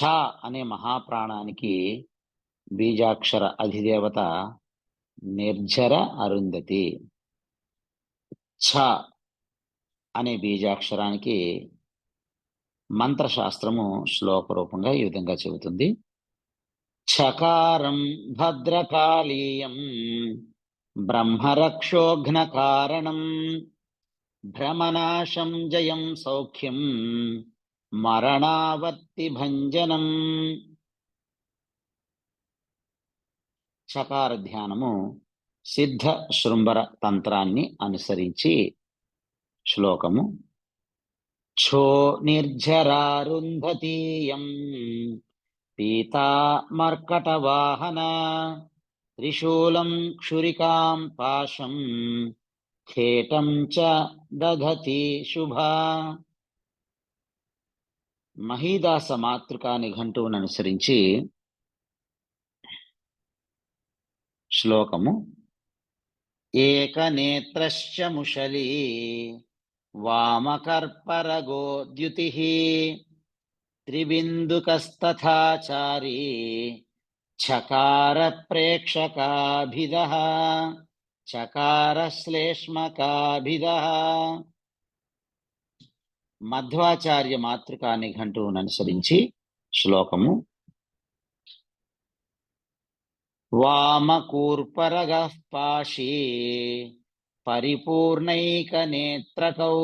ఛ అనే మహాప్రాణానికి బీజాక్షర అధిదేవత నిర్జర అరుంధతి. ఛ అనే బీజాక్షరానికి మంత్రశాస్త్రము శ్లోక రూపంగా ఈ విధంగా చెబుతుంది. చకారం భద్రకాళీయం బ్రహ్మరక్షోఘ్న కారణం భ్రమనాశం జయం సౌఖ్యం మరణావర్తి భంజనం చకార ధ్యానము సిద్ధ శృంభర తంత్రాన్ని అనుసరించి శ్లోకము. క్షో నిర్జరారుంధతీయం పీతామర్కటవాహన త్రిశూలం క్షురికాం పాశం ఖేటం చ దధతి శుభా. మహీదాస మాతృకా నిఘంటువును అనుసరించి శ్లోకము ఏకనేత్రశ్చ ముషలీ వామకర్పరగోద్యుతి త్రిబిందుకస్తథాచారీ చకార ప్రేక్షకాభిద చకార శ్లేష్మకాభిద మధ్వాచార్య మాతృకా నిఘంటువును అనుసరించి శ్లోకము. వామకూర్పరగ పాశీ పరిపూర్ణైకనేత్రకౌ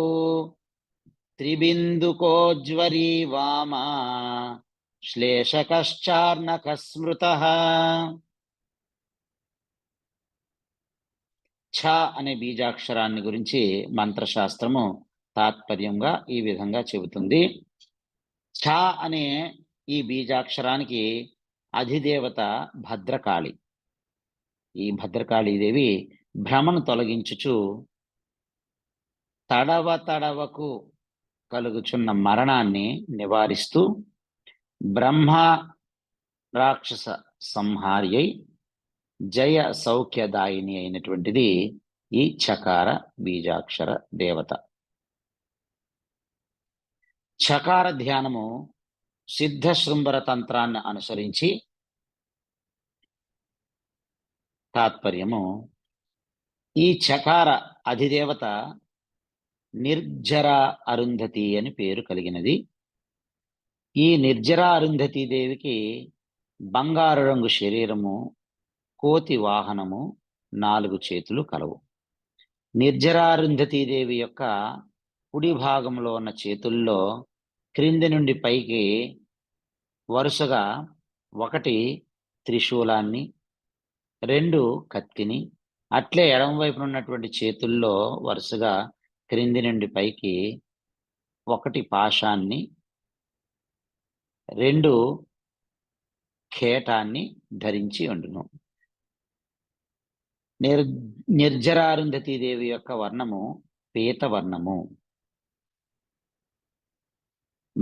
త్రిబిందుకోజ్వరీ వామా శ్లేషకశ్చార్ణక స్మృత ఛ అనే బీజాక్షరాన్ని గురించి మంత్రశాస్త్రము తాత్పర్యంగా ఈ విధంగా చెబుతుంది. ఛ అనే ఈ బీజాక్షరానికి అధిదేవత భద్రకాళి. ఈ భద్రకాళీదేవి భ్రమను తొలగించుచు తడవ తడవకు కలుగుచున్న మరణాన్ని నివారిస్తూ బ్రహ్మ రాక్షస సంహార్యై జయ సౌఖ్యదాయిని అయినటువంటిది ఈ చకార బీజాక్షర దేవత. చకార ధ్యానము సిద్ధ శృంభర తంత్రాన్ని అనుసరించి తాత్పర్యము ఈ చకార అధిదేవత నిర్జర అరుంధతి అని పేరు కలిగినది. ఈ నిర్జర అరుంధతి దేవికి బంగారు రంగు శరీరము కోతి వాహనము నాలుగు చేతులు కలవు. నిర్జరారుంధతీ దేవి యొక్క కుడి భాగంలో ఉన్న చేతుల్లో క్రింది నుండి పైకి వరుసగా ఒకటి త్రిశూలాన్ని రెండు కత్తిని అట్లే ఎడమ వైపున ఉన్నటువంటి చేతుల్లో వరుసగా క్రింది నుండి పైకి ఒకటి పాశాన్ని రెండు ఖేటాన్ని ధరించి ఉండును. నిర్ నిర్జరారుంధతీదేవి యొక్క వర్ణము పీత వర్ణము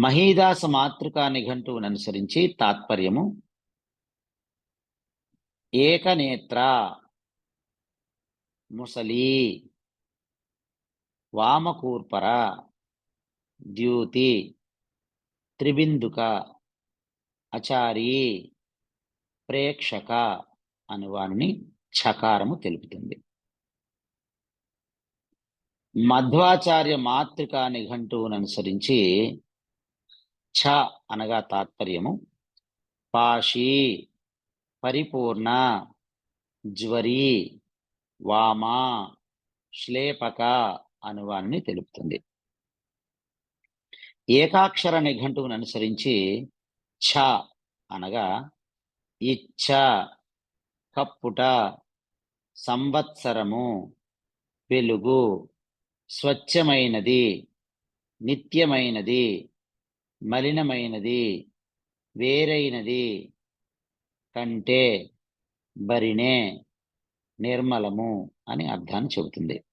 మహీదాస మాతృకా నిఘంటువును అనుసరించి తాత్పర్యము. ఏకనేత్ర ముసలి వామకూర్పర ద్యూతి త్రిబిందుక అచారి ప్రేక్షక అని చకారము తెలుపుతుంది. మధ్వాచార్య మాతృకా నిఘంటువును అనుసరించి ఛ అనగా తాత్పర్యము. పాషి పరిపూర్ణ. జ్వరి వామా శ్లేపక అనువాన్ని తెలుపుతుంది. ఏకాక్షర నిఘంటువును అనుసరించి ఛ అనగా ఇచ్ఛ కప్పుట సంవత్సరము వెలుగు స్వచ్ఛమైనది నిత్యమైనది మలినమైనది వేరైనది కంటే బరినే నిర్మలము అని అర్థాన్ని చెబుతుంది.